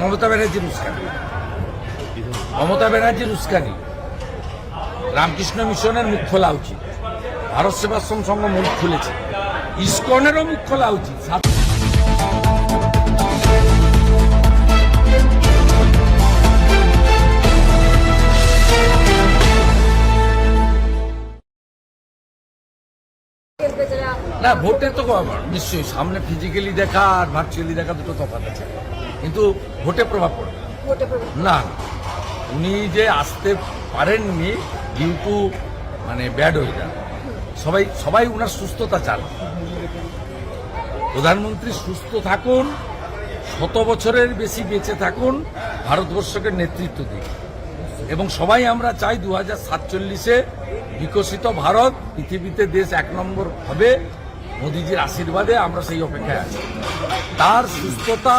মমতা ব্যানার্জির উস্কানি মমতা ব্যানার্জির উস্কানি রামকৃষ্ণ মিশনের মুখ খোলা উচিত। ভারত সেবাশ্রম সংঘ মুখ খুলেছে। ইস্কনেরও মুখ খোলা উচিত। না, ভোটে তো নিশ্চয়ই সামনে ফিজিক্যালি দেখা আর ভার্চুয়ালি দেখা দুটো তফাৎ আছে। কিন্তু ভোটে প্রভাব পড়বে। না। উনি যে আসতে পারেননি ডিউ টু মানে ব্যাড ওয়েদার সবাই সবাই উনার সুস্থতা চান। প্রধানমন্ত্রী সুস্থ থাকুন শত বছরের বেশি বেঁচে থাকুন ভারতবর্ষকে নেতৃত্ব দিন। এবং সবাই আমরা চাই দু হাজার সাতচল্লিশে বিকশিত ভারত পৃথিবীতে দেশ এক নম্বর হবে। মোদিজির আশীর্বাদে আমরা সেই অপেক্ষায় আছি। তার সুস্থতা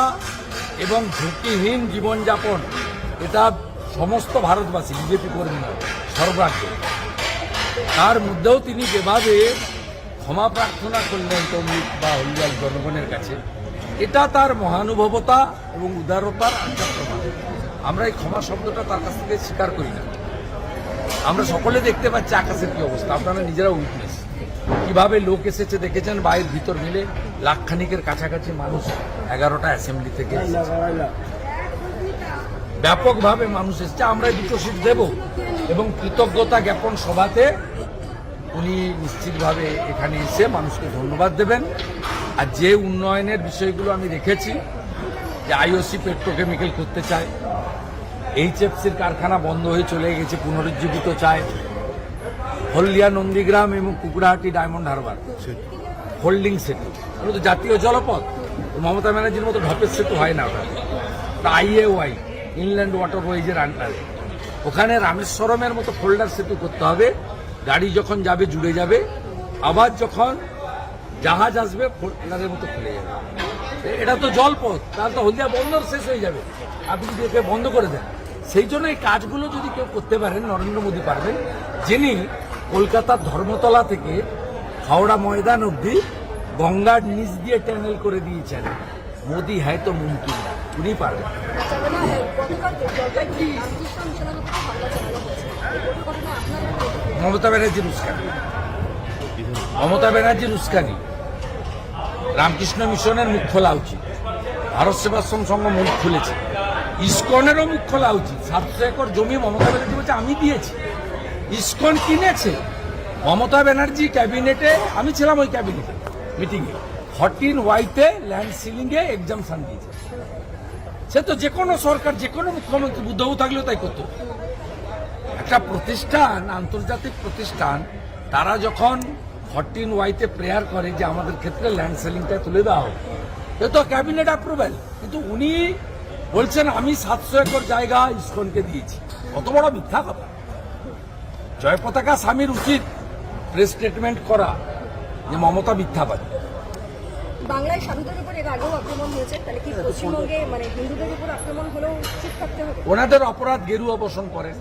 এবং ঝুঁকিহীন জীবনযাপন এটা সমস্ত ভারতবাসী বিজেপি কর্মী নয়, সর্বাগ্রে তার মধ্যেও তিনি যেভাবে ক্ষমা প্রার্থনা করলেন তমলিক বা হলদিয়ার জনগণের কাছে এটা তার মহানুভবতা এবং উদারতার একটা প্রমাণ। আমরা এই ক্ষমা শব্দটা তার কাছ থেকে স্বীকার করি না। আমরা সকলে দেখতে পাচ্ছি আকাশের কি অবস্থা। আপনারা নিজেরা উইটনেস। কীভাবে লোক এসেছে দেখেছেন বাইরের ভিতর মিলে। লাখখানিকের কাছাকাছি মানুষ এগারোটা অ্যাসেম্বলি থেকে ব্যাপকভাবে মানুষ এসছে। আমরা দুটো সিট দেব এবং কৃতজ্ঞতা জ্ঞাপন সভাতে উনি নিশ্চিতভাবে এখানে এসে মানুষকে ধন্যবাদ দেবেন। আর যে উন্নয়নের বিষয়গুলো আমি রেখেছি, যে আইওসি পেট্রোকেমিক্যাল করতে চায় এইচএফসির কারখানা বন্ধ হয়ে চলে গেছে, পুনরুজ্জীবিত চায়, হলদিয়া, নন্দীগ্রাম এবং কুকুরাহাটি, ডায়মন্ড হারবার। হোল্ডিং সেতু। এগুলো তো জাতীয় জলপথ। মমতা ব্যানার্জির মতো ঢপের সেতু হয় না ওটা আইএ ওয়াই ইনল্যান্ড ওয়াটারওয়েজের আন্ডারে ওখানে রামেশ্বরমের মতো ফোল্ডার সেতু করতে হবে। গাড়ি যখন যাবে, জুড়ে যাবে। আবার যখন জাহাজ আসবে ফোল্ডারের মতো খুলে যাবে। এটা তো জলপথ। তাহলে তো হলদিয়া বন্দর শেষ হয়ে যাবে। আপনি যদি একে বন্ধ করে দেন। সেই জন্য এই কাজগুলো যদি কেউ করতে পারেন, নরেন্দ্র মোদী পারবেন। যিনি কলকাতার ধর্মতলা থেকে হাওড়া ময়দান অবধি গঙ্গার নিচ দিয়ে ট্যানেল করে দিয়েছেন। মোদি হ্যাঁ তো মুমকিন উনি পারবেন। মমতা ব্যানার্জির উস্কানি মমতা ব্যানার্জির উস্কানি রামকৃষ্ণ মিশনের মুখ খোলা উচিত। ভারত সেবাশ্রম সংঘ মুখ খুলেছে। ইস্কনেরও মুখ খোলা উচিত। সাতশো একর জমি মমতা ব্যানার্জি বলছে, আমি দিয়েছি। ইস্কন কিনেছে। মমতা ব্যানার্জি ক্যাবিনেটে, আমি ছিলাম ওই ক্যাবিনেটে মিটিংয়ে ফরটিন ওয়াইতে ল্যান্ড সিলিংয়ে এক্সামশন দিয়েছে। সে তো যে কোনো সরকার, যে কোনো মুখ্যমন্ত্রী, বুদ্ধবাবু থাকলেও তাই করতো। একটা প্রতিষ্ঠান, আন্তর্জাতিক প্রতিষ্ঠান, তারা যখন ফরটিন ওয়াইতে প্রেয়ার করে যে আমাদের ক্ষেত্রে ল্যান্ড সেলিংটা তুলে দেওয়া হোক এ তো ক্যাবিনেট অ্যাপ্রুভেল কিন্তু উনি বলছেন, আমি সাতশো একর জায়গা ইস্কনকে দিয়েছি। কত বড় মিথ্যা কথা। জয় পতাকা স্বামীর উচিত। প্রেস স্টেটমেন্ট করা যে মমতা মিথ্যাবাদী। বাংলায় সাধুদের উপর এর আগেও আক্রমণ হয়েছে তাহলে কি পশ্চিমবঙ্গে মানে হিন্দুদের উপর আক্রমণ হলেও চুপ থাকতে হবে? ওনাদের অপরাধ গেরুয়া পোষণ করেন।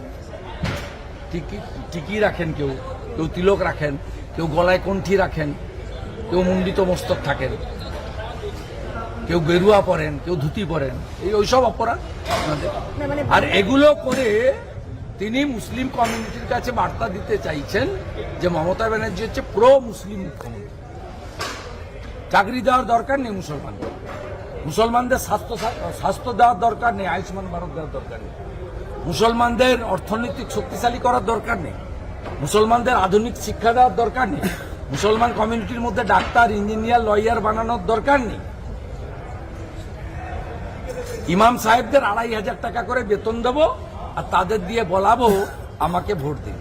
টিকি টিকি রাখেন কেউ। কেউ তিলক রাখেন কেউ গলায় কণ্ঠি রাখেন কেউ মুন্ডিত মস্তক থাকেন কেউ গেরুয়া পরেন কেউ ধুতি পরেন। এই ওইসব অপরাধ। মানে আর এগুলো করে তিনি মুসলিম কমিউনিটির কাছে বার্তা দিতে চাইছেন যে মমতা ব্যানার্জি হচ্ছে প্রো মুসলিম মুখ্যমন্ত্রী। চাকরি দেওয়ার দরকার নেই মুসলমানদের। মুসলমানদের স্বাস্থ্য স্বাস্থ্য দেওয়ার দরকার নেই, আয়ুষ্মান ভারত দেওয়ার দরকার নেই। মুসলমানদের অর্থনৈতিক শক্তিশালী করার দরকার নেই। মুসলমানদের আধুনিক শিক্ষা দেওয়ার দরকার নেই। মুসলমান কমিউনিটির মধ্যে ডাক্তার, ইঞ্জিনিয়ার, লয়ার বানানোর দরকার নেই। ইমাম সাহেবদের আড়াই হাজার টাকা করে বেতন দেবো আর তাদের দিয়ে বলাবো আমাকে ভোট ব্যাংক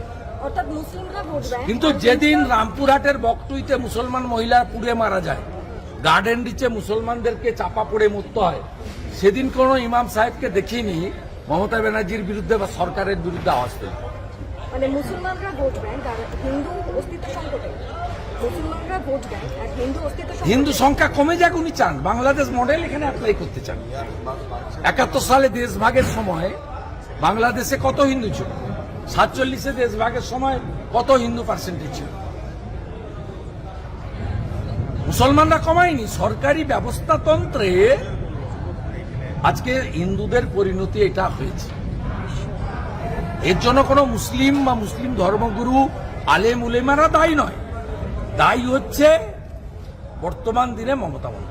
কিন্তু যেদিন রামপুরহাটের বকটুইতে মুসলমান মহিলা পুড়ে মারা যায় গার্ডেন রিচে মুসলমানদেরকে চাপা পড়ে মরতে হয় সেদিন কোনো ইমাম সাহেবকে দেখিনি মমতা ব্যানার্জির বিরুদ্ধে বা সরকারের বিরুদ্ধে আওয়াজ তুলতে মানে হিন্দু মুসলমানরা ভোট ব্যাংক আর হিন্দু অস্তিত্ব সংকটে। হিন্দু সংখ্যা কমে যাক উনি চান। বাংলাদেশ মডেল এখানে অ্যাপ্লাই করতে চান। একাত্তর সালে দেশভাগের সময় বাংলাদেশে কত হিন্দু ছিল? সাতচল্লিশে দেশভাগের সময় কত হিন্দু পার্সেন্টেজ ছিল? মুসলমানরা কমায়নি, সরকারি ব্যবস্থাতন্ত্রে আজকে হিন্দুদের পরিণতি এটা হয়েছে। এর জন্য কোনো মুসলিম বা মুসলিম ধর্মগুরু, আলেম উলেমারা দায়ী নয়। দায়ী হচ্ছে বর্তমান দিনে মমতা বন্দ্যোপাধ্যায়।